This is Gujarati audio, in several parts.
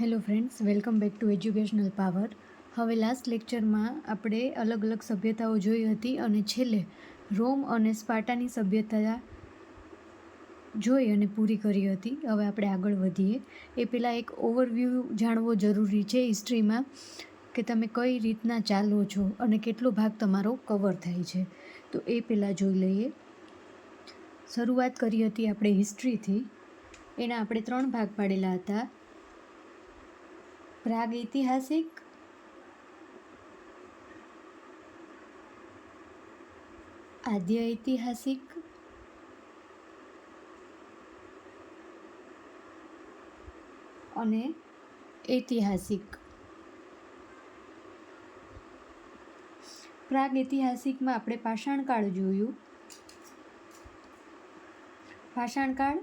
Hello friends welcome back to educational power હવે લાસ્ટ લેક્ચરમાં આપણે અલગ અલગ સભ્યતાઓ જોઈ હતી અને છેલ્લે રોમ અને સ્પાર્ટાની સભ્યતા જોઈ અને પૂરી કરી હતી. હવે આપણે આગળ વધીએ. એ પહેલાં એક ઓવરવ્યૂ જાણવો જરૂરી છે હિસ્ટ્રીમાં કે તમે કઈ રીતના ચાલો છો અને કેટલો ભાગ તમારો કવર થાય છે. તો એ પહેલાં જોઈ લઈએ. શરૂઆત કરી હતી આપણે હિસ્ટ્રીથી એના આપણે ત્રણ ભાગ પાડેલા હતા. પ્રાગ ઐતિહાસિક? આદ્ય ઐતિહાસિક? અને ઐતિહાસિક? પ્રાગ ઐતિહાસિકમાં આપણે પાષાણકાળ જોયું. પાષાણકાળ,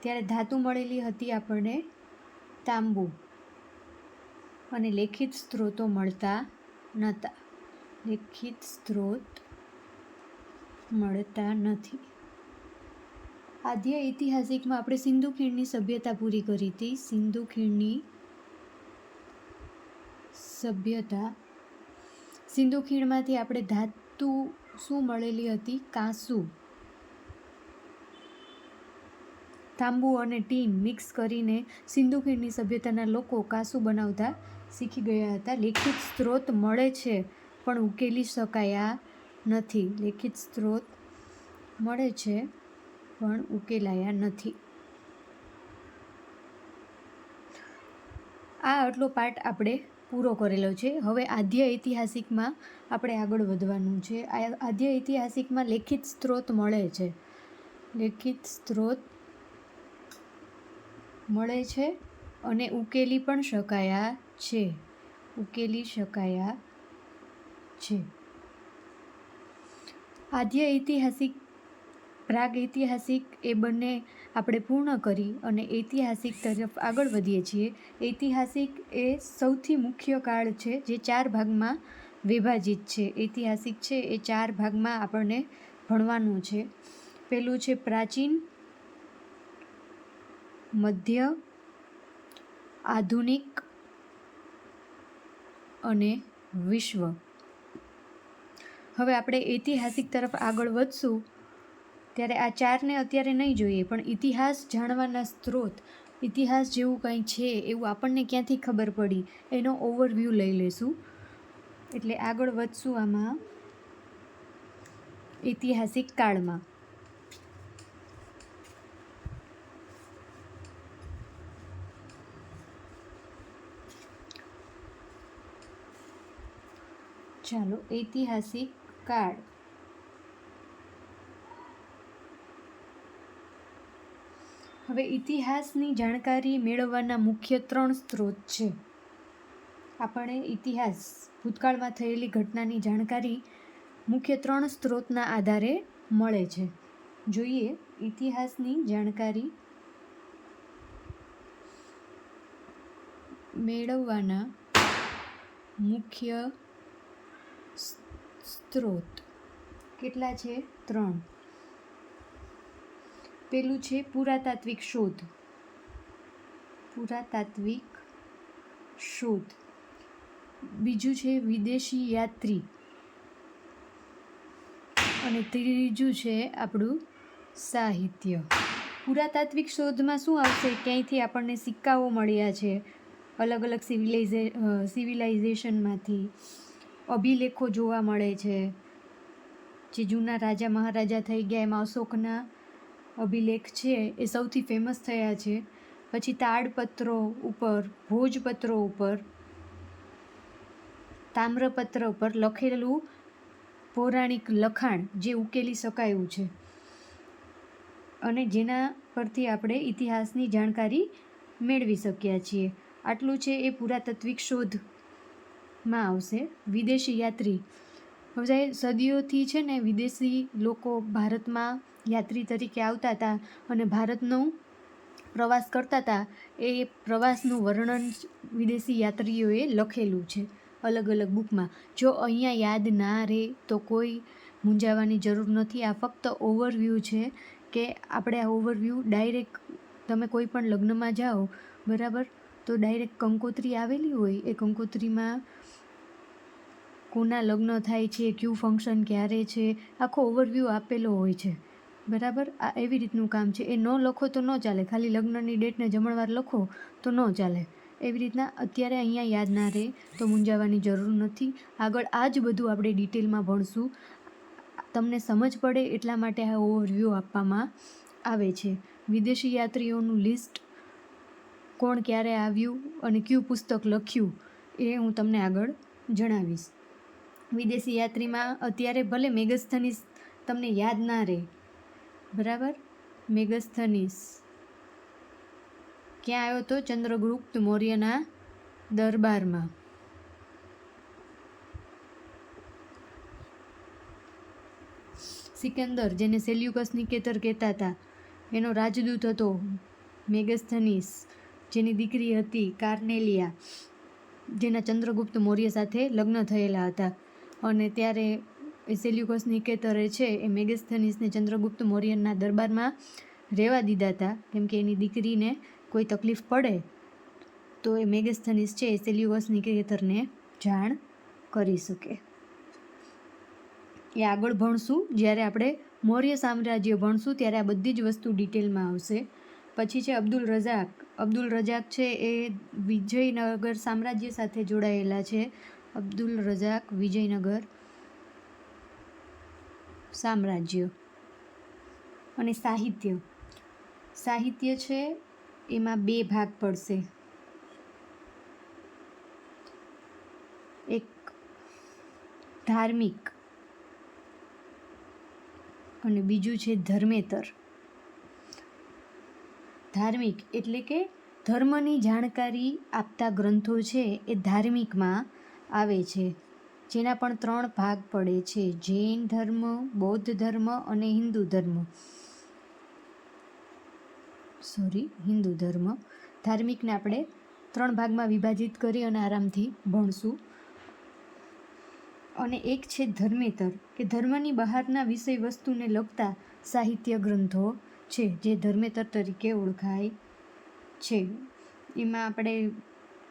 ત્યારે ધાતુ મળેલી હતી આપણને તાંબુ. અને લેખિત સ્ત્રોતો મળતા નહોતા. લેખિત સ્ત્રોત મળતા નથી. આદ્ય ઐતિહાસિકમાં આપણે સિંધુ ખીણની સભ્યતા પૂરી કરી હતી. સિંધુ ખીણની સભ્યતા. સિંધુ ખીણમાંથી આપણે ધાતુ શું મળેલી હતી? કાંસુ. તાંબુ અને ટીન મિક્સ કરીને સિંધુ ખીણની સભ્યતાના લોકો કાંસુ બનાવતા શીખી ગયા હતા. લેખિત સ્ત્રોત મળે છે, પણ ઉકેલી શકાયા નથી. લેખિત સ્ત્રોત મળે છે, પણ ઉકેલાયા નથી. આ આટલો પાર્ટ આપણે પૂરો કરેલો છે. હવે આદ્ય ઐતિહાસિકમાં આપણે આગળ વધવાનું છે. આદ્ય ઐતિહાસિકમાં લેખિત સ્ત્રોત મળે છે. લેખિત સ્ત્રોત મળે છે અને ઉકેલી પણ શકાયા છે. ઉકેલી શકાયા છે. આદ્ય ઐતિહાસિક, પ્રાગ ઐતિહાસિક એ બંને આપણે પૂર્ણ કરી અને ઐતિહાસિક તરફ આગળ વધીએ છીએ. ઐતિહાસિક એ સૌથી મુખ્ય કાળ છે જે ચાર ભાગમાં વિભાજિત છે. ઐતિહાસિક છે એ ચાર ભાગમાં આપણને ભણવાનું છે. પહેલું છે પ્રાચીન, મધ્ય, આધુનિક અને વિશ્વ. હવે આપણે ઐતિહાસિક તરફ આગળ વધશું. ત્યારે આ ચારને અત્યારે નહીં જોઈએ, પણ ઇતિહાસ જાણવાના સ્ત્રોત, ઇતિહાસ જેવું કંઈ છે એવું આપણને ક્યાંથી ખબર પડી, એનો ઓવરવ્યૂ લઈ લેશું. એટલે આગળ વધશું આમાં ઐતિહાસિક કાળમાં. ચાલો, ઐતિહાસિક કાળ. હવે ઇતિહાસની જાણકારી મેળવવાના મુખ્ય ત્રણ સ્ત્રોત છે. આપણે ઇતિહાસ, ભૂતકાળમાં થયેલી ઘટનાની જાણકારી મુખ્ય ત્રણ સ્ત્રોતના આધારે મળે છે. જોઈએ ઇતિહાસની જાણકારી મેળવવાના મુખ્ય સ્ત્રોત. કેટલા છે? ત્રણ. પેલું છે પુરાતાત્વિક શોધ. પુરાતાત્વિક શોધ. બીજું છે વિદેશી યાત્રી. અને ત્રીજું છે આપણું સાહિત્ય. પુરાતાત્વિક શોધમાં શું આવશે? ક્યાંયથી આપણને સિક્કાઓ મળ્યા છે? અલગ અલગ સિવિલાઇઝે સિવિલાઇઝેશનમાંથી. અભિલેખો જોવા મળે છે. જે જૂના રાજા મહારાજા થઈ ગયા, એમાં અશોકના અભિલેખ છે, એ સૌથી ફેમસ થયા છે. પછી તાડપત્રો ઉપર, ભોજપત્રો ઉપર, તામ્રપત્ર ઉપર લખેલું પૌરાણિક લખાણ જે ઉકેલી શકાયું છે. અને જેના પરથી આપણે ઇતિહાસની જાણકારી મેળવી શક્યા છીએ. આટલું છે એ પુરાતત્વિક શોધમાં આવશે. વિદેશી યાત્રી. હવે સદીઓથી છે ને વિદેશી લોકો ભારતમાં યાત્રી તરીકે આવતા હતા અને ભારતનો પ્રવાસ કરતા હતા. એ પ્રવાસનું વર્ણન વિદેશી યાત્રીઓએ લખેલું છે અલગ અલગ બુકમાં. જો અહીંયા યાદ ના રહે તો કોઈ મૂંઝાવાની જરૂર નથી. આ ફક્ત ઓવરવ્યૂ છે કે આપણે આ ઓવરવ્યૂ ડાયરેક્ટ તમે કોઈ પણ લગ્નમાં જાઓ, બરાબર? તો ડાયરેક્ટ કંકોત્રી આવેલી હોય, એ કંકોત્રીમાં કોના લગ્ન થાય છે, કયું ફંક્શન ક્યારે છે, આખો ઓવરવ્યૂ આપેલો હોય છે. બરાબર? આ એવી રીતનું કામ છે. એ ન લખો તો ન ચાલે. ખાલી લગ્નની ડેટને જમણવાર લખો તો ન ચાલે. એવી રીતના અત્યારે અહીંયા યાદ ના રહે તો મૂંઝાવાની જરૂર નથી. આગળ આ જ બધું આપણે ડિટેલમાં ભણશું. તમને સમજ પડે એટલા માટે આ ઓવરવ્યૂ આપવામાં આવે છે. વિદેશી યાત્રીઓનું લિસ્ટ કોણ ક્યારે આવ્યું અને કયું પુસ્તક લખ્યું એ હું તમને આગળ જણાવીશ. વિદેશી યાત્રીમાં અત્યારે ભલે મેગસ્થનીસ તમને યાદ ના રહે. બરાબર? મેગસ્થનીસ ક્યાં આવ્યો તો? ચંદ્રગુપ્ત મૌર્યના દરબારમાં. સિકંદર, જેને સેલ્યુકસ નિકેતર કહેતા હતા, એનો રાજદૂત હતો મેગસ્થનીસ જેની દીકરી હતી કાર્નેલિયા, જેના ચંદ્રગુપ્ત મૌર્ય સાથે લગ્ન થયેલા હતા. અને ત્યારે સેલ્યુકસ નિકેતરે છે એ મેગેસ્થનીસને ચંદ્રગુપ્ત મૌર્યના દરબારમાં રહેવા દીધા હતા. કેમ કે એની દીકરીને કોઈ તકલીફ પડે તો એ મેગેસ્થનીસ છે એ સેલ્યુકસ નિકેતરને જાણ કરી શકે. એ આગળ ભણશું. જ્યારે આપણે મૌર્ય સામ્રાજ્ય ભણશું ત્યારે આ બધી જ વસ્તુ ડિટેલમાં આવશે. પછી છે અબ્દુલ રઝાક. અબ્દુલ રઝાક છે એ વિજયનગર સામ્રાજ્ય સાથે જોડાયેલા છે. અબ્દુલ રઝાક વિજયનગર સામ્રાજ્ય અને સાહિત્ય. સાહિત્ય છે, એમાં બે ભાગ પડશે. એક ધાર્મિક અને બીજું છે ધર્મેતર. ધાર્મિક એટલે કે ધર્મની જાણકારી આપતા ગ્રંથો છે એ ધાર્મિકમાં આવે છે. જેના પણ ત્રણ ભાગ પડે છે. જૈન ધર્મ, બૌદ્ધ ધર્મ અને હિન્દુ ધર્મ. સોરી હિન્દુ ધર્મ. ધાર્મિકને આપણે ત્રણ ભાગમાં વિભાજિત કરી અને આરામથી ભણશું. અને એક છે ધર્મેતર, કે ધર્મની બહારના વિષય વસ્તુને લગતા સાહિત્ય ગ્રંથો છે, જે ધર્મેતર તરીકે ઓળખાય છે. એમાં આપણે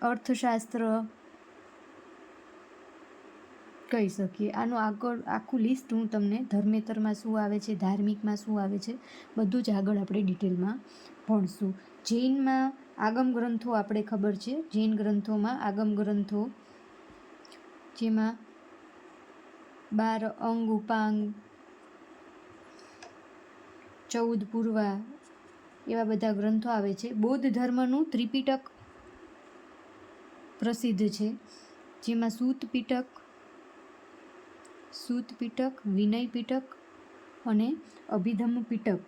અર્થશાસ્ત્ર કહી શકીએ. આનું આગળ, આખું લિસ્ટ હું તમને ધર્મેતરમાં શું આવે છે, ધાર્મિકમાં શું આવે છે, બધું જ આગળ આપણે ડિટેલમાં ભણશું. જૈનમાં આગમ ગ્રંથો આપણે ખબર છે. જૈન ગ્રંથોમાં આગમ ગ્રંથો જેમાં બાર અંગ ઉપાંગ, ચૌદ પૂર્વા એવા બધા ગ્રંથો આવે છે. બૌદ્ધ ધર્મનું ત્રિપિટક પ્રસિદ્ધ છે. જેમાં સૂત સૂત પીટક વિનય પીટક અને અભિધમ્મ પીટક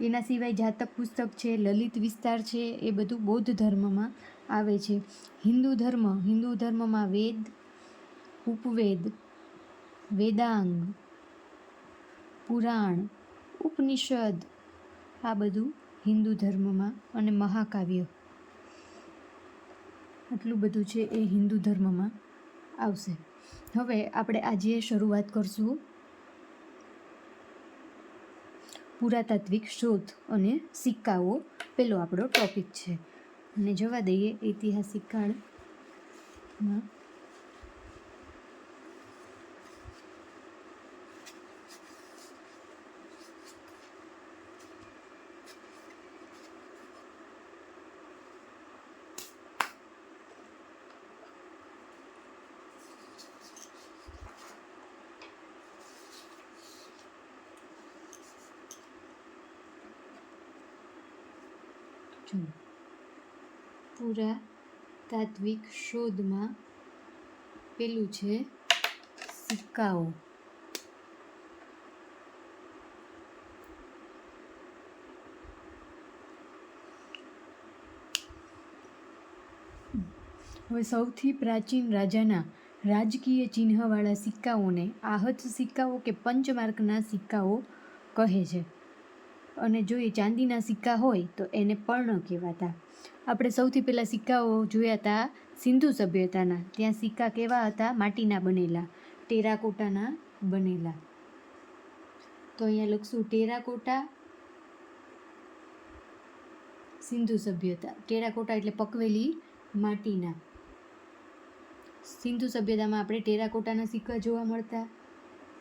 એના સિવાય જાતક પુસ્તક છે, લલિત વિસ્તાર છે, એ બધું બૌદ્ધ ધર્મમાં આવે છે. હિન્દુ ધર્મ, હિન્દુ ધર્મમાં વેદ, ઉપવેદ, વેદાંગ, પુરાણ, ઉપનિષદ, આ બધું હિન્દુ ધર્મમાં અને મહાકાવ્ય. આટલું બધું છે એ હિન્દુ ધર્મમાં આવશે. હવે આપણે આજે શરૂઆત કરશું પુરાતાત્વિક શોધ અને સિક્કાઓ. પેલો આપણો ટોપિક છે. અને જવા દઈએ ઐતિહાસિક કાળમાં. જો પુરાતાત્વિક શોધમાં પેલું છે સિક્કાઓ. હવે સૌથી પ્રાચીન રાજાના રાજકીય ચિહ્નવાળા સિક્કાઓને આહત સિક્કાઓ કે પંચમાર્કના સિક્કાઓ કહે છે. અને જો એ ચાંદીના સિક્કા હોય, તો એને પર્ણ કહેવાતા. આપણે સૌથી પહેલાં સિક્કાઓ જોયા હતા સિંધુ સભ્યતાના. ત્યાં સિક્કા કેવા હતા? માટીના બનેલા. ટેરાકોટાના બનેલા. તો અહીંયા લખશું, ટેરાકોટા સિંધુ સભ્યતા. ટેરાકોટા એટલે પકવેલી માટીના. સિંધુ સભ્યતામાં આપણે ટેરાકોટાના સિક્કા જોવા મળતા.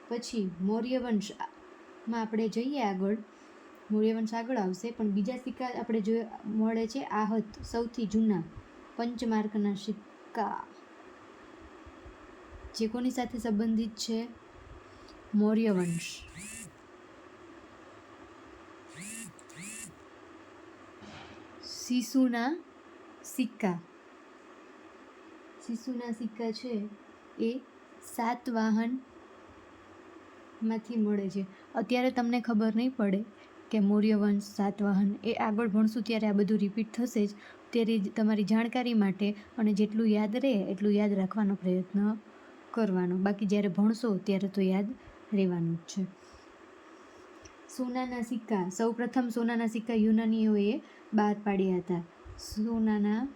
પછી મૌર્ય વંશમાં આપણે જઈએ આગળ. મૌર્ય વંશ આગળ આવશે, પણ બીજા સિક્કા આપણે જો મળે છે આહત સૌથી જૂના પંચમાર્કના સિક્કા. જે કોની સાથે સંબંધિત છે? મૌર્ય વંશ શિશુના સિક્કા. શિશુના સિક્કા છે, એ સાતવાહનમાંથી મળે છે. અત્યારે તમને ખબર નહીં પડે કે મૌર્ય વંશ, સાતવાહન એ આગળ ભણશું ત્યારે આ બધું રિપીટ થશે જ. ત્યારે તમારી જાણકારી માટે અને જેટલું યાદ રહે એટલું યાદ રાખવાનો પ્રયત્ન કરવાનો. બાકી જ્યારે ભણશો ત્યારે તો યાદ રહેવાનું જ છે. સોનાના સિક્કા. સૌપ્રથમ સોનાના સિક્કા યુનાનીઓએ બહાર પાડ્યા હતા. સોનાના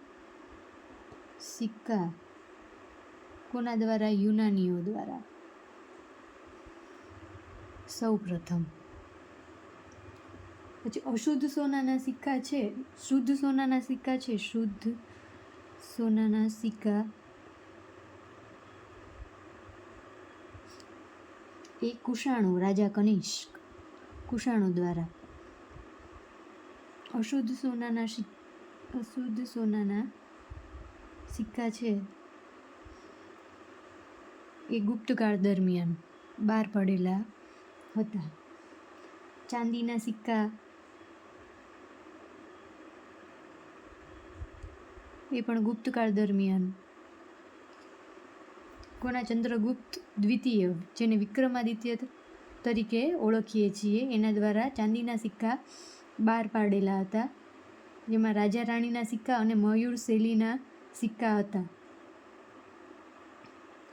સિક્કા કોના દ્વારા? યુનાનીઓ દ્વારા. સૌપ્રથમ પછી અશુદ્ધ સોનાના સિક્કા છે, શુદ્ધ સોનાના સિક્કા છે, શુદ્ધ સોનાના સિક્કા. એ કુષાણો, રાજા કનિષ્ક, કુષાણો દ્વારા. અશુદ્ધ સોનાના અશુદ્ધ સોનાના સિક્કા છે. એ ગુપ્તકાળ દરમિયાન બહાર પડેલા હતા. ચાંદીના સિક્કા એ પણ ગુપ્તકાળ દરમિયાન. કોના ચંદ્રગુપ્ત દ્વિતીય, જેને વિક્રમાદિત્ય તરીકે ઓળખીએ છીએ, એના દ્વારા ચાંદીના સિક્કા બહાર પાડેલા હતા. જેમાં રાજા રાણીના સિક્કા અને મયુર શૈલીના સિક્કા હતા.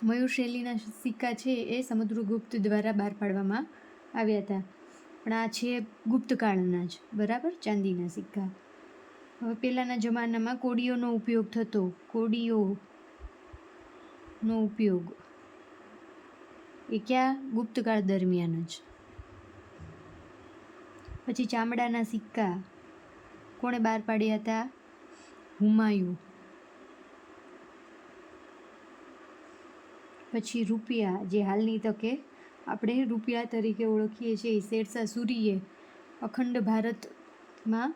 મયુર શૈલીના સિક્કા છે એ સમુદ્રગુપ્ત દ્વારા બહાર પાડવામાં આવ્યા હતા. પણ આ છે ગુપ્તકાળના જ, બરાબર? ચાંદીના સિક્કા. હવે પહેલાંના જમાનામાં કોડીઓનો ઉપયોગ થતો. કોડીઓનો ઉપયોગ. એ ક્યાં? ગુપ્તકાળ દરમિયાન જ. પછી ચામડાના સિક્કા. કોણે બહાર પાડ્યા હતા? હુમાયુ. પછી રૂપિયા, જે હાલની તકે આપણે રૂપિયા તરીકે ઓળખીએ છીએ, શેરશાહ સૂરીએ, અખંડ ભારતમાં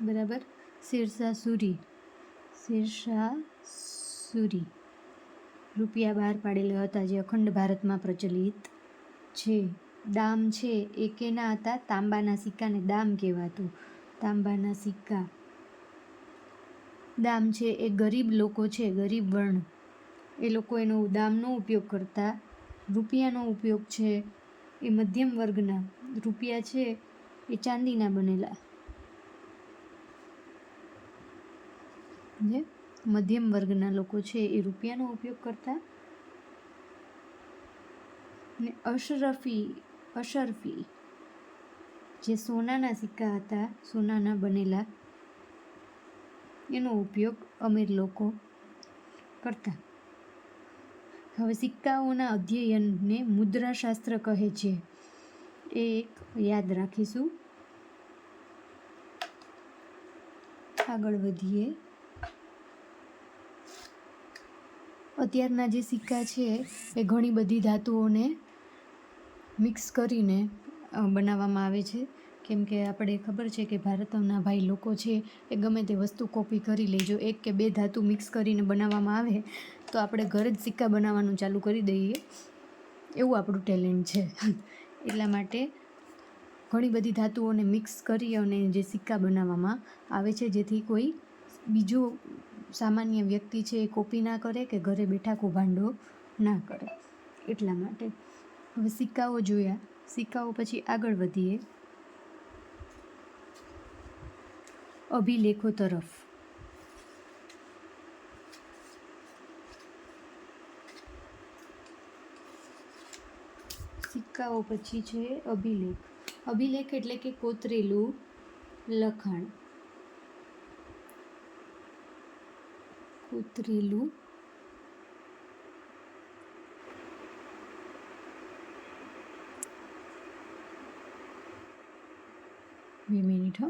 બરાબર? શેરશાહ સૂરી. શેરશાહ સૂરી. રૂપિયા બહાર પાડેલા હતા જે અખંડ ભારતમાં પ્રચલિત છે. દામ છે. એ કેના હતા તાંબાના સિક્કાને દામ કહેવાતું. તાંબાના સિક્કા. દામ છે. એ ગરીબ લોકો છે. ગરીબ વર્ણ. એ લોકો એનો દામનો ઉપયોગ કરતા. રૂપિયાનો ઉપયોગ છે. એ મધ્યમ વર્ગના. રૂપિયા છે. એ ચાંદીના બનેલા. જે મધ્યમ વર્ગના લોકો છે એ રૂપિયાનો ઉપયોગ કરતા. ને અશરફી અશરફી, જે સોનાના સિક્કા હતા, સોનાના બનેલા, એનો ઉપયોગ અમીર લોકો કરતા. હવે સિક્કાઓના અધ્યયનને મુદ્રાશાસ્ત્ર કહે છે. એ એક યાદ રાખીશું. આગળ વધીએ. અત્યારના જે સિક્કા છે એ ઘણી બધી ધાતુઓને મિક્સ કરીને બનાવવામાં આવે છે. કેમ કે આપણે ખબર છે કે ભારતના ભાઈ લોકો છે એ ગમે તે વસ્તુ કોપી કરી લે જો એક કે બે ધાતુ મિક્સ કરીને બનાવવામાં આવે, તો આપણે ઘરે જ સિક્કા બનાવવાનું ચાલુ કરી દઈએ. એવું આપણું ટેલેન્ટ છે. એટલા માટે ઘણી બધી ધાતુઓને મિક્સ કરી અને જે સિક્કા બનાવવામાં આવે છે, જેથી કોઈ બીજો સામાન્ય વ્યક્તિ છે એ કોપી ના કરે કે ઘરે બેઠા કૌભાંડો ના કરે? એટલા માટે. હવે સિક્કાઓ જોયા. સિક્કાઓ પછી આગળ વધીએ. અભિલેખો તરફ. સિક્કાઓ પછી છે અભિલેખ. અભિલેખ એટલે કે કોતરેલું લખાણ. કોતરેલું બે મિનિટ હો.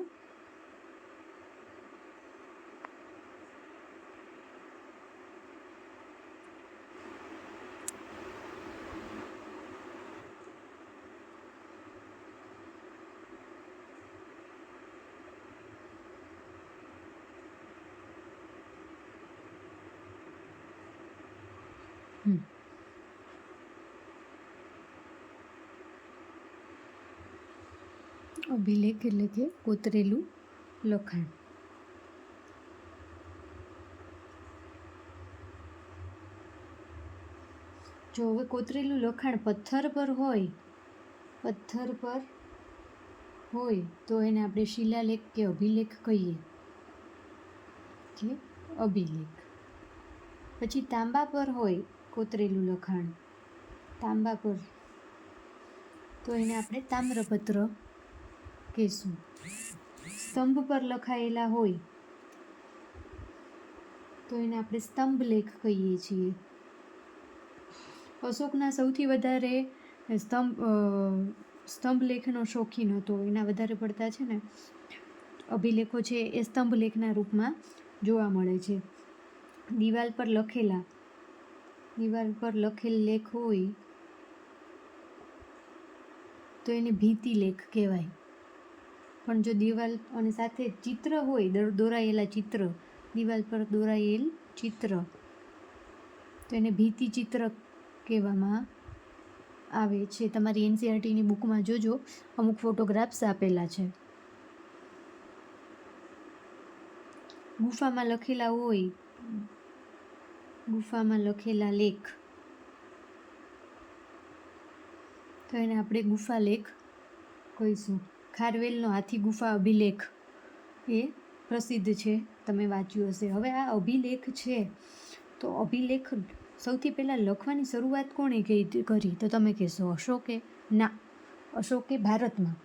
અભિલેખ એટલે કે કોતરેલું લખાણ. જો હવે કોતરેલું લખાણ પથ્થર પર હોય, પથ્થર પર હોય, તો એને આપણે શિલાલેખ કે અભિલેખ કહીએ. કે અભિલેખ. પછી તાંબા પર હોય કોતરેલું લખાણ. તાંબા પર. તો એને આપણે તામ્રપત્ર કહીશું સ્તંભ પર લખાયેલા હોય તો એને આપણે સ્તંભ લેખ કહીએ છીએ. અશોકના સૌથી વધારે સ્તંભ સ્તંભ લેખનો શોખીન હતો. એના વધારે પડતા છે ને, અભિલેખો છે એ સ્તંભ લેખના રૂપમાં જોવા મળે છે. દિવાલ પર લખેલા, દિવાલ પર લખેલ લેખ હોય તો એને ભીતિ લેખ કહેવાય. પણ જો દિવાલ અને સાથે ચિત્ર હોય દોરાયેલા ચિત્ર, દિવાલ પર દોરાયેલ ચિત્ર, તો એને ભીતિ ચિત્ર કહેવામાં આવે છે. તમારી એનસીઆરટીની બુકમાં જોજો, અમુક ફોટોગ્રાફ્સ આપેલા છે. ગુફામાં લખેલા હોય, ગુફામાં લખેલા લેખ. તો એને આપણે ગુફા લેખ કહીશું. ખારવેલનો હાથી ગુફા અભિલેખ એ પ્રસિદ્ધ છે. તમે વાંચ્યું હશે. હવે આ અભિલેખ છે. તો અભિલેખ સૌથી પહેલાં લખવાની શરૂઆત કોણે કરી? તો તમે કહેશો અશોકે? ના. અશોકે ભારતમાં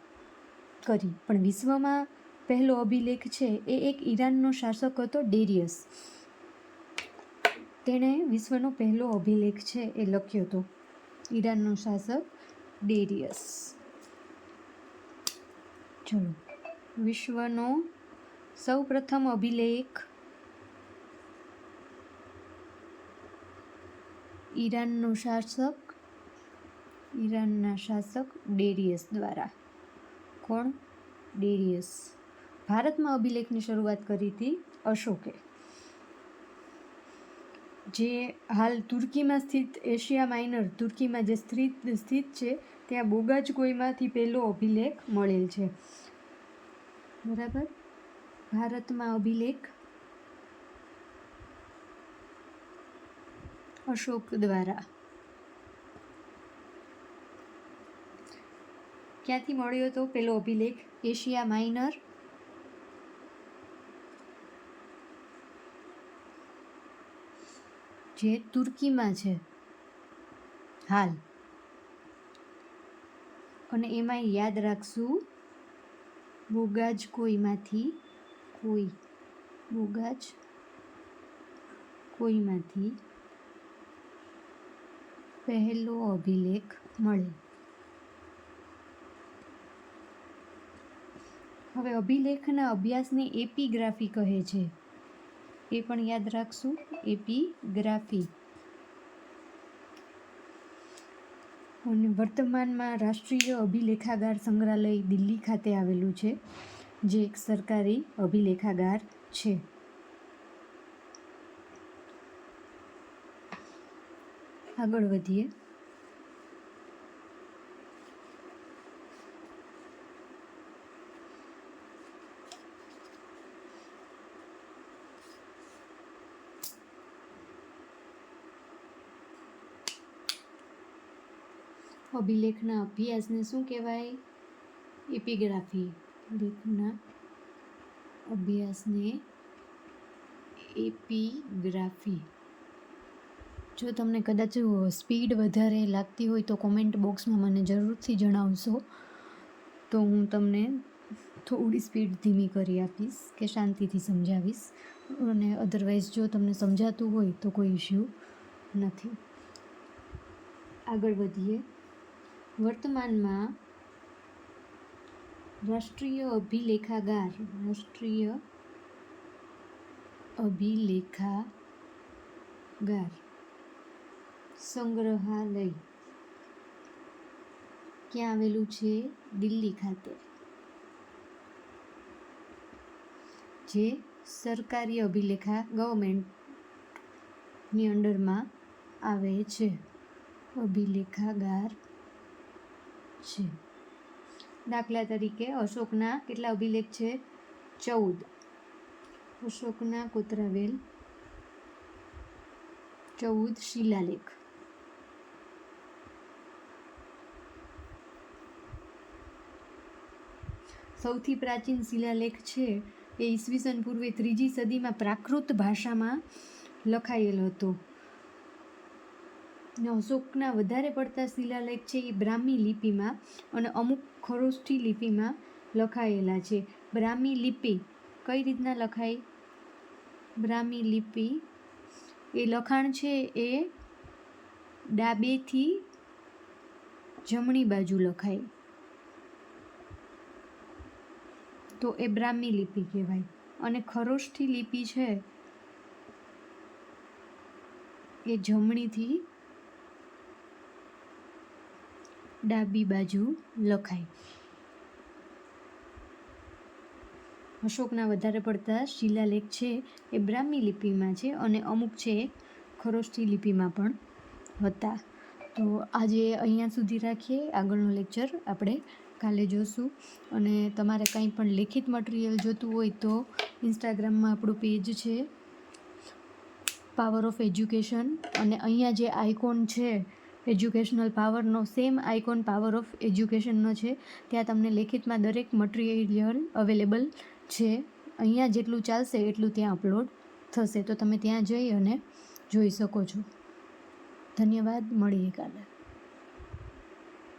કરી. પણ વિશ્વમાં પહેલો અભિલેખ છે એ એક ઈરાનનો શાસક હતો, ડેરિયસ. તેણે વિશ્વનો પહેલો અભિલેખ છે એ લખ્યો હતો. ઈરાનનો શાસક ડેરિયસ. ચલો. વિશ્વનો સૌ પ્રથમ અભિલેખ ઈરાનનો શાસક, ઈરાનના શાસક ડેરિયસ દ્વારા. કોણ? ડેરિયસ. ભારતમાં અભિલેખની શરૂઆત કરી હતી અશોકે. જે હાલ તુર્કીમાં સ્થિત એશિયા માઇનર, તુર્કીમાં જે સ્થિત સ્થિત છે ત્યાં બોગાજ કોઈમાંથી પહેલો અભિલેખ મળેલ છે. બરાબર? ભારતમાં અભિલેખ અશોક દ્વારા. ક્યાંથી મળ્યો હતો પેલો અભિલેખ? Asia minor. જે તુર્કીમાં છે. હાલ. અને એમાં યાદ રાખશું. બોગાજ કોઈમાંથી? કોઈ. બોગાજ કોઈમાંથી? પહેલો અભિલેખ મળે. હવે અભિલેખના અભ્યાસને એપીગ્રાફી કહે છે. એ પણ યાદ રાખશું. એપિગ્રાફી. અને વર્તમાનમાં રાષ્ટ્રીય અભિલેખાગાર સંગ્રહાલય દિલ્હી ખાતે આવેલું છે, જે એક સરકારી અભિલેખાગાર છે. આગળ વધીએ. અભિલેખના અભ્યાસને શું કહેવાય? એપિગ્રાફી. લેખના અભ્યાસને એપિગ્રાફી. જો તમને કદાચ સ્પીડ વધારે લાગતી હોય તો કોમેન્ટ બોક્સમાં મને જરૂરથી જણાવશો. તો હું તમને થોડી સ્પીડ ધીમી કરી આપીશ કે શાંતિથી સમજાવીશ. અને અધરવાઇઝ જો તમને સમજાતું હોય તો કોઈ ઇશ્યુ નથી. આગળ વધીએ. વર્તમાનમાં રાષ્ટ્રીય અભિલેખાગાર રાષ્ટ્રીય અભિલેખાગાર સંગ્રહાલય ક્યાં આવેલું છે? દિલ્હી ખાતે. જે સરકારી અભિલેખા ગવર્મેન્ટની અંડરમાં આવે છે. અભિલેખાગાર છે. દાખલા તરીકે અશોકના કેટલા અભિલેખ છે? ચૌદ. અશોકના કોતરાવેલ. ચૌદ શિલાલેખ. સૌથી પ્રાચીન શિલાલેખ છે એ ઈસવીસન પૂર્વે ત્રીજી સદીમાં પ્રાકૃત ભાષામાં લખાયેલ હતો. અશોકના વધારે પડતા શિલાલેખ છે એ બ્રાહ્મી લિપિમાં અને અમુક ખરોષ્ઠી લિપિમાં લખાયેલા છે. બ્રાહ્મી લિપિ કઈ રીતના લખાય? બ્રાહ્મી લિપિ એ લખાણ છે એ ડાબેથી જમણી બાજુ લખાય. તો એ બ્રાહ્મી લિપિ કહેવાય. અને ખરોષ્ઠી લિપિ છે એ જમણીથી ડાબી બાજુ લખાય. અશોકના વધારે પડતા શિલાલેખ છે એ બ્રાહ્મી લિપિમાં છે અને અમુક છે ખરોષ્ઠી લિપિમાં પણ હતા. તો આજે અહીંયા સુધી રાખીએ. આગળનો લેક્ચર આપણે કાલે જોશું. અને તમારે કંઈ પણ લેખિત મટીરિયલ જોતું હોય તો ઇન્સ્ટાગ્રામમાં આપણું પેજ છે. પાવર ઓફ એજ્યુકેશન અને અહીંયા જે આઇકોન છે એજ્યુકેશનલ પાવરનો સેમ આઇકોન પાવર ઓફ એજ્યુકેશનનો છે. ત્યાં તમને લેખિતમાં દરેક મટીરિયલ અવેલેબલ છે. અહીંયા જેટલું ચાલશે એટલું ત્યાં અપલોડ થશે. તો તમે ત્યાં જઈ અને જોઈ શકો છો. ધન્યવાદ. મળીએ કાલે.